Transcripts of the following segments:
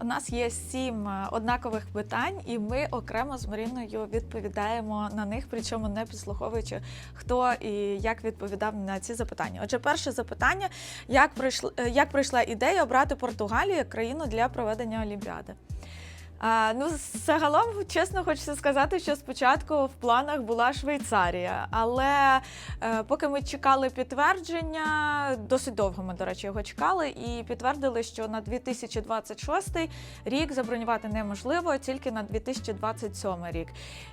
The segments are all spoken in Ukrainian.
У нас є сім е, однакових питань, і ми окремо з Маріною відповідаємо на них, причому не підслуховуючи, хто і як відповідав на ці запитання. Отже, перше запитання: як прийшла, як прийшла ідея обрати Португалію як країну для проведення Олімпіади? А, ну, загалом, чесно, хочеться сказати, що спочатку в планах була Швейцарія, але е, поки ми чекали підтвердження, досить довго ми, до речі, його чекали, і підтвердили, що на 2026 рік забронювати неможливо, тільки на 2027 рік.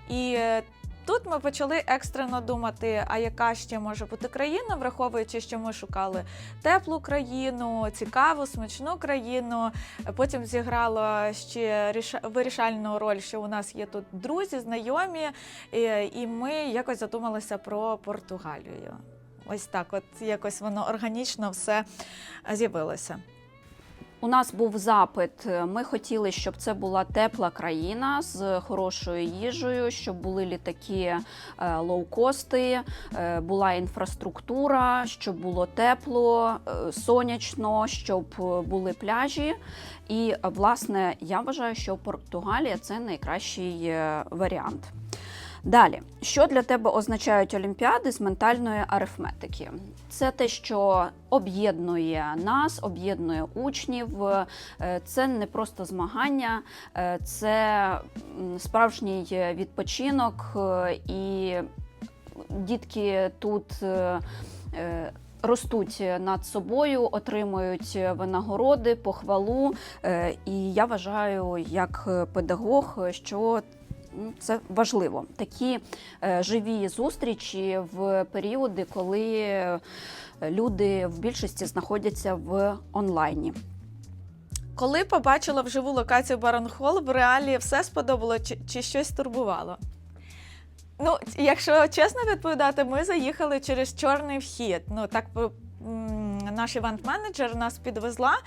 І е, Тут ми почали екстрено думати, а яка ще може бути країна, враховуючи, що ми шукали теплу країну, цікаву, смачну країну. Потім зіграло ще ріша- вирішальну роль, що у нас є тут друзі, знайомі, і ми якось задумалися про Португалію. Ось так, от якось воно органічно все з'явилося. У нас був запит. Ми хотіли, щоб це була тепла країна з хорошою їжею, щоб були літаки е, лоукости, е, була інфраструктура, щоб було тепло, е, сонячно, щоб були пляжі. І власне я вважаю, що Португалія це найкращий варіант. Далі, що для тебе означають олімпіади з ментальної арифметики? Це те, що об'єднує нас, об'єднує учнів. Е, Це не просто змагання, е, це справжній відпочинок, е, і дітки тут. Ростуть над собою, отримують винагороди, похвалу. І я вважаю, як педагог, що це важливо. Такі е, живі зустрічі в періоди, коли е, люди в більшості знаходяться в онлайні. Коли побачила вживу локацію Баронхол, в реалі все сподобало чи, чи щось турбувало? Ну, якщо чесно відповідати, ми заїхали через чорний вхід. Ну, так наш івент-менеджер нас підвезла,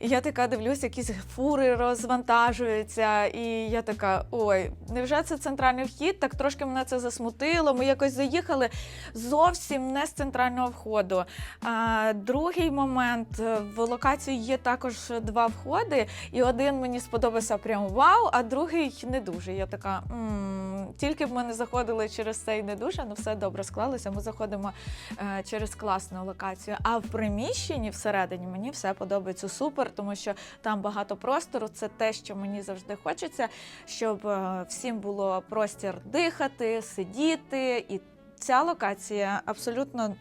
і я така дивлюсь, якісь фури розвантажуються. І я така: ой, невже це центральний вхід? Так трошки мене це засмутило. Ми якось заїхали зовсім не з центрального входу. А, другий момент в локації є також два входи, і один мені сподобався прям вау, а другий не дуже. Я така. м тільки б ми не заходили через цей не дуже, ну все добре склалося. Ми заходимо е, через класну локацію. А в приміщенні всередині мені все подобається супер, тому що там багато простору. Це те, що мені завжди хочеться, щоб е, всім було простір дихати, сидіти. І ця локація абсолютно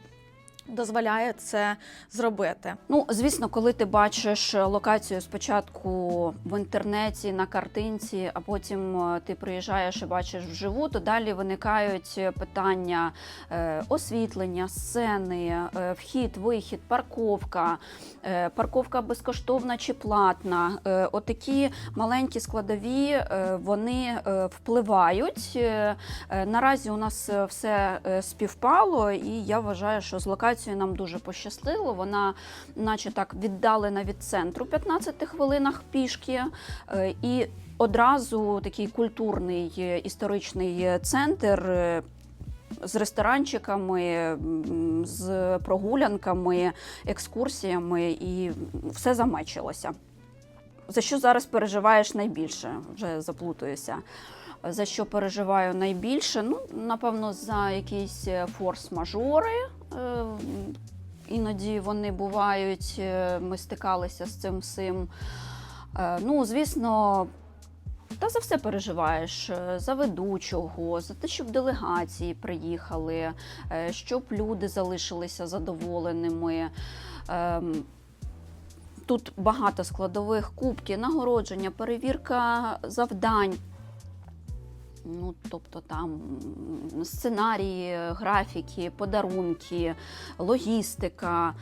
дозволяє це зробити. Ну, звісно, коли ти бачиш локацію спочатку в інтернеті на картинці, а потім е, ти приїжджаєш і бачиш вживу, то далі виникають питання е, освітлення, сцени, е, вхід, вихід, парковка, парковка безкоштовна чи платна. Отакі маленькі складові вони впливають. Наразі у нас все співпало, і я вважаю, що з локацією нам дуже пощастило. Вона, наче так, віддалена від центру 15 хвилинах пішки. е, І одразу такий культурний е, історичний центр. е, З ресторанчиками, з прогулянками, екскурсіями, і все замечилося. За що зараз переживаєш найбільше? Вже заплутуюся. За що переживаю найбільше? Ну, напевно, за якісь форс-мажори. Е, Іноді вони бувають, е, ми стикалися з цим всім. Е, Ну, звісно, та за все переживаєш. За ведучого, за те, щоб делегації приїхали, щоб люди залишилися задоволеними. Ем, Тут багато складових кубки, нагородження, перевірка завдань. Ну, тобто там сценарії, графіки, подарунки, логістика,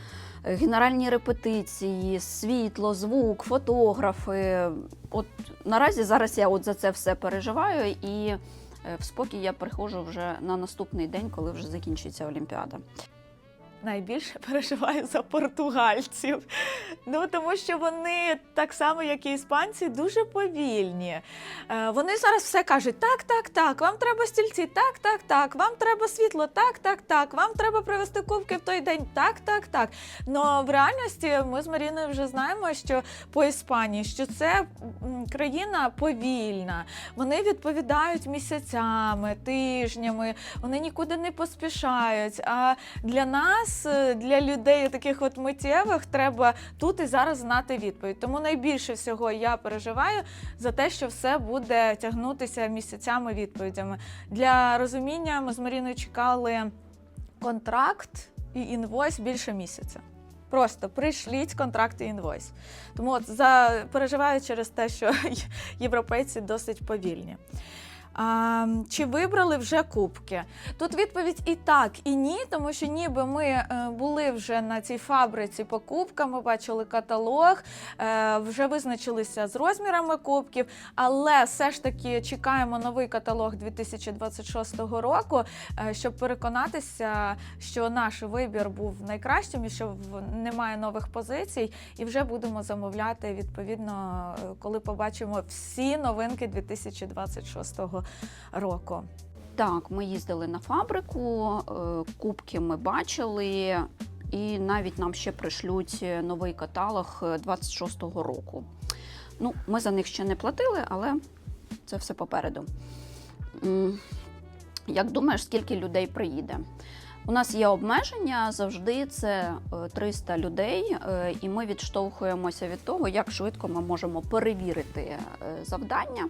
генеральні репетиції, світло, звук, фотографи. От наразі зараз я от за це все переживаю, і е, в спокій я приходжу вже на наступний день, коли вже закінчиться Олімпіада. Найбільше переживаю за португальців. Ну тому що вони так само, як і іспанці, дуже повільні. Е, вони зараз все кажуть: так, так, так, вам треба стільці, так, так, так, вам треба світло, так, так, так, вам треба привезти кубки в той день, так, так, так. Но в реальності ми з Маріною вже знаємо, що по Іспанії, що це країна повільна. Вони відповідають місяцями, тижнями, вони нікуди не поспішають. А для нас, е, для людей таких от миттєвих, треба тут і зараз знати відповідь. Тому найбільше всього я переживаю за те, що все буде тягнутися місяцями відповідями. Для розуміння ми з Маріною чекали контракт і інвойс більше місяця. Просто прийшліть контракт і інвойс. Тому от за переживаю через те, що європейці досить повільні. А, чи вибрали вже кубки? Тут відповідь і так, і ні, тому що ніби ми е, були вже на цій фабриці по кубкам, ми бачили каталог, е, вже визначилися з розмірами кубків, але все ж таки чекаємо новий каталог 2026 року, е, щоб переконатися, що наш вибір був найкращим і що немає нових позицій, і вже будемо замовляти відповідно, коли побачимо всі новинки 2026 року. Так, ми їздили на фабрику, е, кубки ми бачили, і навіть нам ще пришлють новий каталог е, 26-го року. Ну, ми за них ще не платили, але це все попереду. Як думаєш, скільки людей приїде? У нас є обмеження завжди це е, 300 людей, е, і ми відштовхуємося від того, як швидко ми можемо перевірити е, завдання.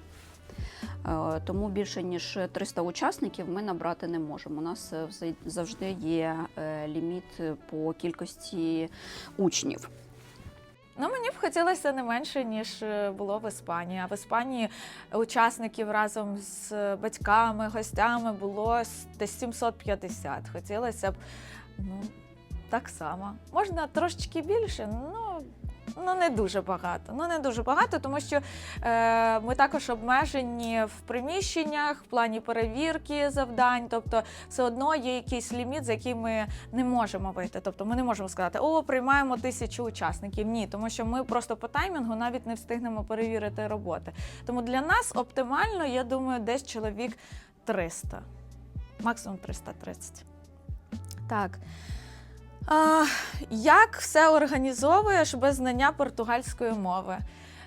Е, Тому більше ніж 300 учасників ми набрати не можемо. У нас е, завжди є е, ліміт по кількості учнів. Ну, мені б хотілося не менше, ніж було в Іспанії. А в Іспанії учасників разом з батьками, гостями було десь 750. Хотілося б ну, так само. Можна трошечки більше, ну. Ну, не дуже багато. Ну, не дуже багато, тому що е, ми також обмежені в приміщеннях, в плані перевірки завдань. Тобто, все одно є якийсь ліміт, за який ми не можемо вийти. Тобто, ми не можемо сказати, о, приймаємо тисячу учасників. Ні, тому що ми просто по таймінгу навіть не встигнемо перевірити роботи. Тому для нас оптимально, я думаю, десь чоловік 300, максимум 330. Так. А, як все організовуєш без знання португальської мови?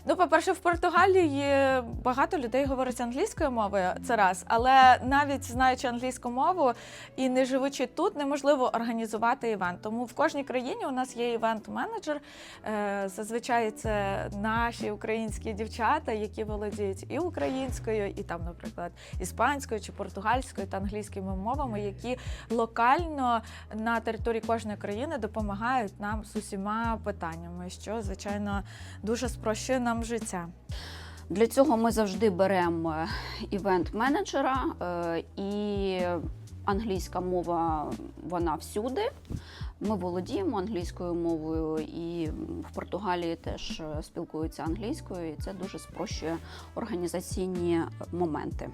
Ну, по-перше, в Португалії багато людей говорять англійською мовою, це раз. Але навіть знаючи англійську мову і не живучи тут, неможливо організувати івент. Тому в кожній країні у нас є івент-менеджер. Е, Зазвичай це наші українські дівчата, які володіють і українською, і там, наприклад, іспанською чи португальською та англійськими мовами, які локально на території кожної країни допомагають нам з усіма питаннями, що звичайно дуже спрощує нам життя. Для цього ми завжди беремо івент-менеджера е, і англійська мова вона всюди. Ми володіємо англійською мовою, і в Португалії теж е, спілкуються англійською, і це дуже спрощує організаційні моменти.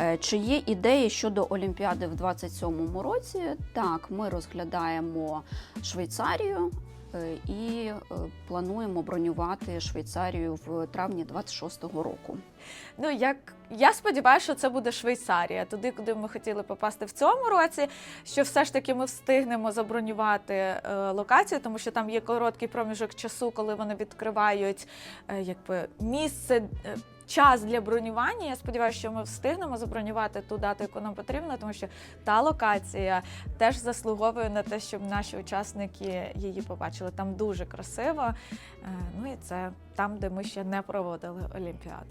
Е, Чи є ідеї щодо Олімпіади в 27-му році? Так, ми розглядаємо Швейцарію. Е, І е, плануємо бронювати Швейцарію в травні 26-го року. Ну як я сподіваюся, що це буде Швейцарія, туди, куди ми хотіли попасти в цьому році. Що все ж таки ми встигнемо забронювати е, локацію, тому що там є короткий проміжок часу, коли вони відкривають якби місце. Час для бронювання. Я сподіваюся, що ми встигнемо забронювати ту дату, яку нам потрібно, тому що та локація теж заслуговує на те, щоб наші учасники її побачили. Там дуже красиво. Е, Ну і це там, де ми ще не проводили Олімпіаду.